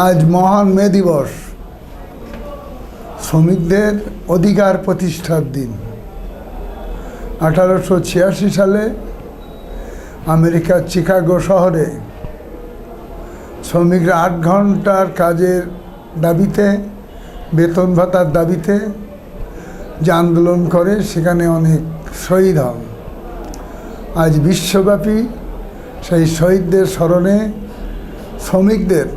আজ মহান মে দিবস। শ্রমিকদের অধিকার প্রতিষ্ঠার দিন। আঠারোশো ছিয়াশি সালে আমেরিকার চিকাগো শহরে শ্রমিকরা আট ঘণ্টার কাজের দাবিতে, বেতন ভাতার দাবিতে যে আন্দোলন করে, সেখানে অনেক শহীদ হন। আজ বিশ্বব্যাপী সেই শহীদদের স্মরণে শ্রমিকদের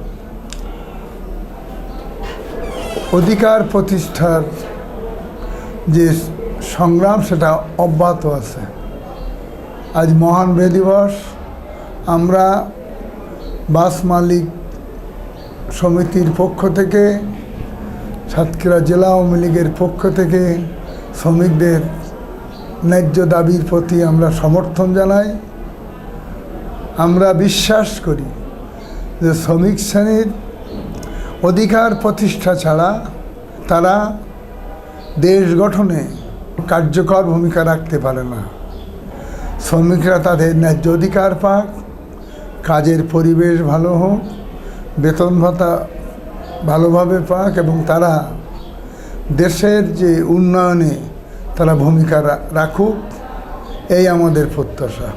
অধিকার প্রতিষ্ঠার যে সংগ্রাম, সেটা অব্যাহত আছে। আজ মহান মে দিবস। আমরা বাস মালিক সমিতির পক্ষ থেকে, সাতক্ষীরা জেলা আওয়ামী লীগের পক্ষ থেকে শ্রমিকদের ন্যায্য দাবির প্রতি আমরা সমর্থন জানাই। আমরা বিশ্বাস করি যে শ্রমিক শ্রেণির অধিকার প্রতিষ্ঠা ছাড়া তারা দেশ গঠনে কার্যকর ভূমিকা রাখতে পারে না। শ্রমিকরা তাদের ন্যায্য অধিকার পাক, কাজের পরিবেশ ভালো হোক, বেতন ভাতা ভালোভাবে পাক এবং তারা দেশের যে উন্নয়নে তারা ভূমিকা রাখুক, এই আমাদের প্রত্যাশা।